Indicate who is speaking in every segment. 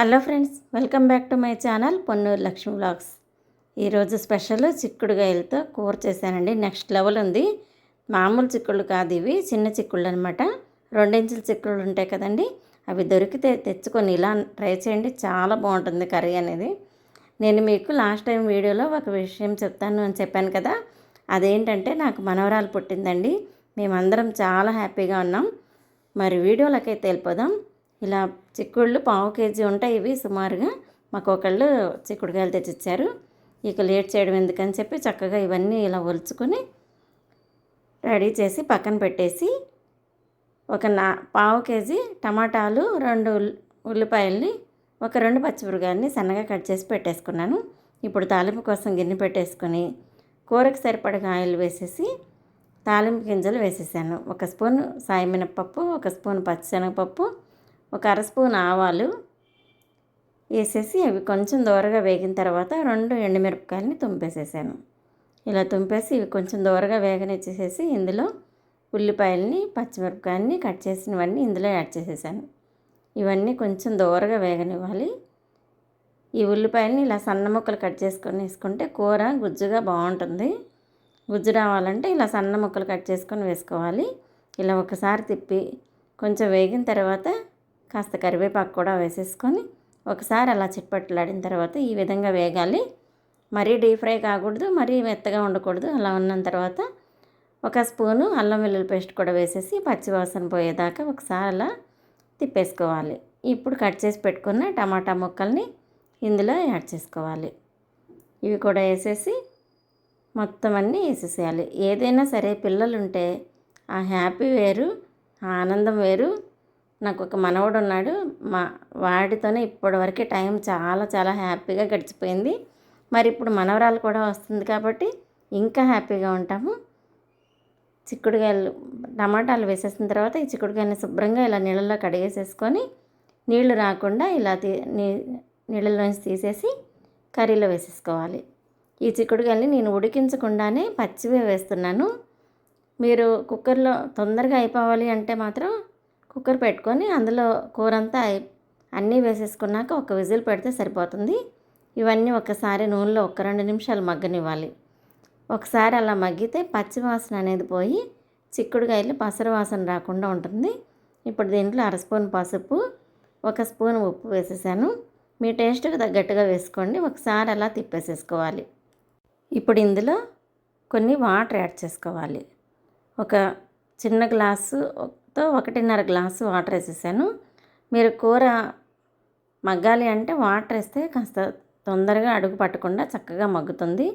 Speaker 1: Hello friends welcome back to my channel Ponnuru Lakshmi blogs ఈరోజు special చిక్కుడుగాయలతో కూర చేశానండి. నెక్స్ట్ లెవెల్ ఉంది. మామూలు చిక్కుళ్ళు కాదు ఇవి చిన్న చిక్కుళ్ళు అనమాట రెండించుల చిక్కుళ్ళు ఉంటాయి కదండి. అవి దొరికితే తెచ్చుకొని ఇలా ట్రై చేయండి. చాలా బాగుంటుంది కర్రీ అనేది. నేను మీకు లాస్ట్ టైం వీడియోలో ఒక విషయం చెప్తాను అని చెప్పాను కదా. అదేంటంటే నాకు మనవరాలు పుట్టిందండి. మేమందరం చాలా హ్యాపీగా ఉన్నాం. మరి వీడియోలకైతే వెళ్ళిపోదాం. ఇలా చిక్కుళ్ళు పావు కేజీ ఉంటాయి ఇవి సుమారుగా. మాకు ఒకళ్ళు చిక్కుడుకాయలు తెచ్చిచ్చారు. ఇక లేట్ చేయడం ఎందుకని చెప్పి చక్కగా ఇవన్నీ ఇలా ఒలుచుకొని రెడీ చేసి పక్కన పెట్టేసి ఒక నా పావు కేజీ టమాటాలు రెండు ఉల్లిపాయల్ని ఒక రెండు పచ్చిమిరకాయల్ని సన్నగా కట్ చేసి పెట్టేసుకున్నాను. ఇప్పుడు తాలింపు కోసం గిన్నె పెట్టేసుకొని కూరకు సరిపడగా ఆయిల్ వేసేసి తాలింపు గింజలు వేసేసాను. ఒక స్పూన్ సాయి మినపప్పు ఒక స్పూన్ పచ్చిశనగపప్పు ఒక అర స్పూన్ ఆవాలు వేసేసి అవి కొంచెం దూరగా వేగిన తర్వాత రెండు ఎండుమిరపకాయలని తుంపేసేసాను. ఇలా తుంపేసి ఇవి కొంచెం దూరగా వేగనిచ్చేసేసి ఇందులో ఉల్లిపాయలని పచ్చిమిరపకాయలని కట్ చేసినవన్నీ ఇందులో యాడ్ చేసేసాను. ఇవన్నీ కొంచెం దూరగా వేగనివ్వాలి. ఈ ఉల్లిపాయలని ఇలా సన్న ముక్కలు కట్ చేసుకొని వేసుకుంటే కూర గుజ్జుగా బాగుంటుంది. గుజ్జు రావాలంటే ఇలా సన్న ముక్కలు కట్ చేసుకొని వేసుకోవాలి. ఇలా ఒకసారి తిప్పి కొంచెం వేగిన తర్వాత కాస్త కరివేపాకు కూడా వేసేసుకొని ఒకసారి అలా చిట్పట్లాడిన తర్వాత ఈ విధంగా వేగాలి. మరీ డీప్ ఫ్రై కాకూడదు మరీ మెత్తగా ఉండకూడదు. అలా ఉన్న తర్వాత ఒక స్పూను అల్లం వెల్లుల్లి పేస్ట్ కూడా వేసేసి పచ్చివాసన పోయేదాకా ఒకసారి అలా తిప్పేసుకోవాలి. ఇప్పుడు కట్ చేసి పెట్టుకున్న టమాటా ముక్కల్ని ఇందులో యాడ్ చేసుకోవాలి. ఇవి కూడా వేసేసి మొత్తం అన్నీ వేసేసేయాలి. ఏదైనా సరే పిల్లలు ఉంటే ఆ హ్యాపీ వేరు ఆనందం వేరు నాకు ఒక మనవడు ఉన్నాడు మా వాడితోనే ఇప్పటివరకు టైం చాలా చాలా హ్యాపీగా గడిచిపోయింది. మరి ఇప్పుడు మనవరాలు కూడా వస్తుంది కాబట్టి ఇంకా హ్యాపీగా ఉంటాము. చిక్కుడుకాయలు టమాటాలు వేసేసిన తర్వాత ఈ చిక్కుడుకాయని శుభ్రంగా ఇలా నీళ్ళలో కడిగేసేసుకొని నీళ్ళు రాకుండా ఇలా తీ నీళ్ళలోంచి తీసేసి కర్రీలో వేసేసుకోవాలి. ఈ చిక్కుడుకాయల్ని నేను ఉడికించకుండానే పచ్చివే వేస్తున్నాను. మీరు కుక్కర్లో తొందరగా అయిపోవాలి అంటే మాత్రం కుక్కర్ పెట్టుకొని అందులో కూర అంతా అన్నీ వేసేసుకున్నాక ఒక విజిల్ పెడితే సరిపోతుంది. ఇవన్నీ ఒకసారి నూనెలో ఒక రెండు నిమిషాలు మగ్గనివ్వాలి. ఒకసారి అలా మగ్గితే పచ్చివాసన అనేది పోయి చిక్కుడుకాయలు పసరు వాసన రాకుండా ఉంటుంది. ఇప్పుడు దీంట్లో అర స్పూన్ పసుపు ఒక స్పూన్ ఉప్పు వేసేసాను. మీ టేస్ట్కి తగ్గట్టుగా వేసుకోండి. ఒకసారి అలా తిప్పేసేసుకోవాలి. ఇప్పుడు ఇందులో కొన్ని వాటర్ యాడ్ చేసుకోవాలి. ఒక చిన్న గ్లాసు తో ఒకటిన్నర గ్లాసు వాటర్ వేసేసాను. మీరు కూర మగ్గాలి అంటే వాటర్ వేస్తే కాస్త తొందరగా అడుగు పట్టకుండా చక్కగా మగ్గుతుంది.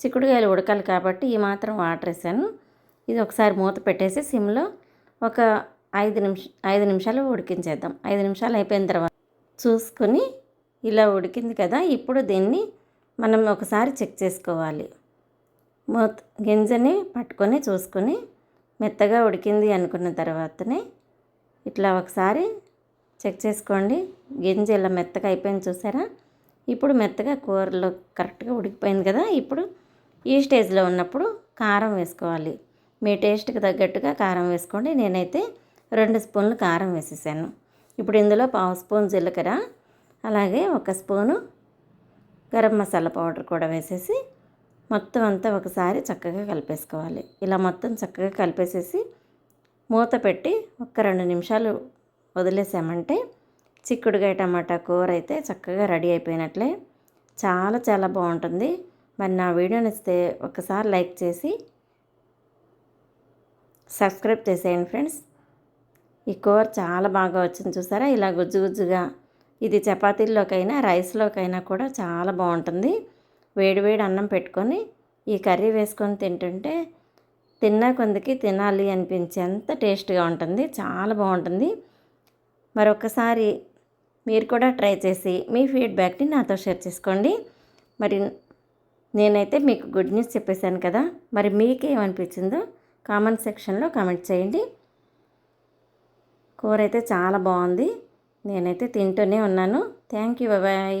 Speaker 1: చిక్కుడుకాయలు ఉడకాలి కాబట్టి ఈ మాత్రం వాటర్ వేసాను. ఇది ఒకసారి మూత పెట్టేసి సిమ్లో ఒక ఐదు నిమిష ఐదు నిమిషాలు ఉడికించేద్దాం. ఐదు నిమిషాలు అయిపోయిన తర్వాత చూసుకొని ఇలా ఉడికింది కదా ఇప్పుడు దీన్ని మనం ఒకసారి చెక్ చేసుకోవాలి. మూత గింజని పట్టుకొని చూసుకొని మెత్తగా ఉడికింది అనుకున్న తర్వాతనే ఇట్లా ఒకసారి చెక్ చేసుకోండి. గింజ ఇలా మెత్తగా అయిపోయింది చూసారా? ఇప్పుడు మెత్తగా కూరలో కరెక్ట్గా ఉడికిపోయింది కదా? ఇప్పుడు ఈ స్టేజ్లో ఉన్నప్పుడు కారం వేసుకోవాలి. మీ టేస్ట్కి తగ్గట్టుగా కారం వేసుకోండి. నేనైతే రెండు స్పూన్లు కారం వేసేసాను. ఇప్పుడు ఇందులో పావు స్పూన్ జీలకర్ర అలాగే ఒక స్పూను గరం మసాలా పౌడర్ కూడా వేసేసి మొత్తం అంతా ఒకసారి చక్కగా కలిపేసుకోవాలి. ఇలా మొత్తం చక్కగా కలిపేసేసి మూత పెట్టి ఒక రెండు నిమిషాలు వదిలేసామంటే చిక్కుడుగాయ టమాటా కూర అయితే చక్కగా రెడీ అయిపోయినట్లే. చాలా చాలా బాగుంటుంది. మరి నా వీడియోని ఇస్తే ఒకసారి లైక్ చేసి సబ్స్క్రైబ్ చేసేయండి ఫ్రెండ్స్. ఈ కూర చాలా బాగా వచ్చింది చూసారా? ఇలా గుజ్జు గుజ్జుగా ఇది చపాతీల్లోకైనా రైస్లోకైనా కూడా చాలా బాగుంటుంది. వేడివేడి అన్నం పెట్టుకొని ఈ కర్రీ వేసుకొని తింటుంటే తిన్నా కొందకి తినాలి అనిపించేంత టేస్ట్గా ఉంటుంది. చాలా బాగుంటుంది. మరొకసారి మీరు కూడా ట్రై చేసి మీ ఫీడ్బ్యాక్ని నాతో షేర్ చేసుకోండి. మరి నేనైతే మీకు గుడ్ న్యూస్ చెప్పేశాను కదా! మరి మీకేమనిపించిందో కామెంట్ సెక్షన్లో కామెంట్ చేయండి. కూర అయితే చాలా బాగుంది. నేనైతే తింటూనే ఉన్నాను. Thank you. బాయ్.